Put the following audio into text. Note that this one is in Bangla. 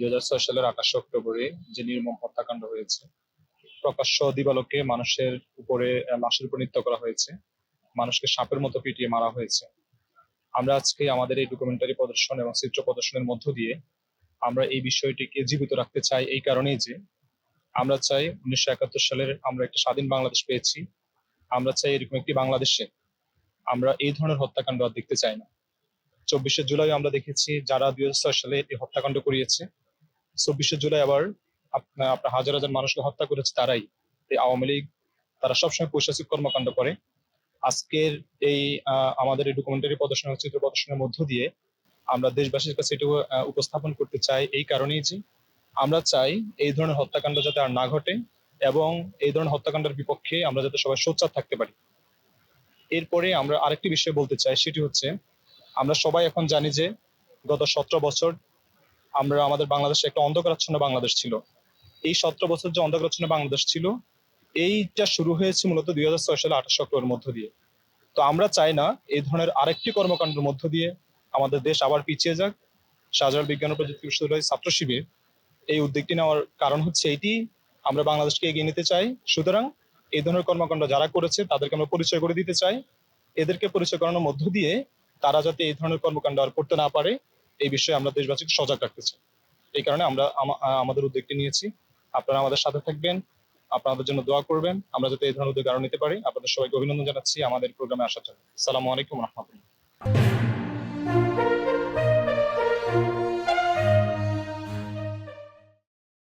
দুই হাজার ছয় সালের আঠাশে অক্টোবরে যে নির্মম হত্যাকাণ্ড হয়েছে, প্রকাশ্য দিবালোকে মানুষের উপরে লাশের উপর নৃত্য করা হয়েছে, মানুষকে সাপের মতো পিটিয়ে মারা হয়েছে। আমরা আজকে আমাদের এই ডকুমেন্টারি প্রদর্শন এবং চিত্র প্রদর্শনের মধ্য দিয়ে আমরা এই বিষয়টিকে জীবিত রাখতে চাই এই কারণেই যে আমরা চাই উনিশশো একাত্তর সালের আমরা একটা স্বাধীন বাংলাদেশ পেয়েছি। আমরা চাই এরকম একটি বাংলাদেশে আমরা এই ধরনের হত্যাকাণ্ড আর দেখতে চাই না। চব্বিশে জুলাই আমরা দেখেছি যারা দুই হাজার ছয় সালে এই হত্যাকাণ্ড করিয়েছে চব্বিশে জুলাই আবার আপনার হাজার হাজার মানুষকে হত্যা করেছে তারাই। এই আওয়ামী লীগ, তারা সবসময় পৈশাচিক কর্মকাণ্ড করে। আজকের এই আমাদের এই ডকুমেন্টারি প্রদর্শন চিত্র প্রদর্শনের মধ্য দিয়ে আমরা দেশবাসীর কাছে এটুকু উপস্থাপন করতে চাই এই কারণেই যে আমরা চাই এই ধরনের হত্যাকাণ্ড যাতে আর না ঘটে এবং এই ধরনের হত্যাকাণ্ডের বিপক্ষে আমরা যাতে সবাই সোচ্চার থাকতে পারি। এরপরে আমরা আরেকটি বিষয় বলতে চাই, সেটি হচ্ছে আমরা সবাই এখন জানি যে গত সতেরো বছর আমরা আমাদের বাংলাদেশে একটা অন্ধকারাচ্ছন্ন বাংলাদেশ ছিল। এই সতেরো বছর যে অন্ধকারাচ্ছন্ন বাংলাদেশ ছিল, এইটা শুরু হয়েছে মূলত দুই হাজার ছয় সালে আঠাশ অক্টোবরের মধ্য দিয়ে। তো আমরা চাই না এই ধরনের আরেকটি কর্মকাণ্ডের মধ্য দিয়ে আমাদের দেশ আবার পিছিয়ে যাক। শাহজালাল বিজ্ঞান ও প্রযুক্তি বিশ্ববিদ্যালয় ছাত্র শিবির, এই উদ্যোগটি নেওয়ার কারণ হচ্ছে এটি। আমরা বাংলাদেশকে এগিয়ে নিতে চাই। সুতরাং এই ধরনের কর্মকাণ্ড যারা করেছে, তাদেরকে আমরা পরিচয় করে দিতে চাই। এদেরকে পরিচয় করানোর মধ্য দিয়ে তারা যাতে এই ধরনের কর্মকাণ্ড আর করতে না পারে এই বিষয়ে আমরা দেশবাসীকে সজাগ রাখতে চাই। এই কারণে আমরা আমাদের উদ্যোগটি নিয়েছি। আপনারা আমাদের সাথে থাকবেন, আপনাদের জন্য দোয়া করবেন। আমরা যাতে এই ধরনের উদ্যোগ আরও নিতে পারি। আপনাদের সবাইকে অভিনন্দন জানাচ্ছি আমাদের প্রোগ্রামে আসার জন্য। সালামু আলাইকুম রহমতুল্লাহ।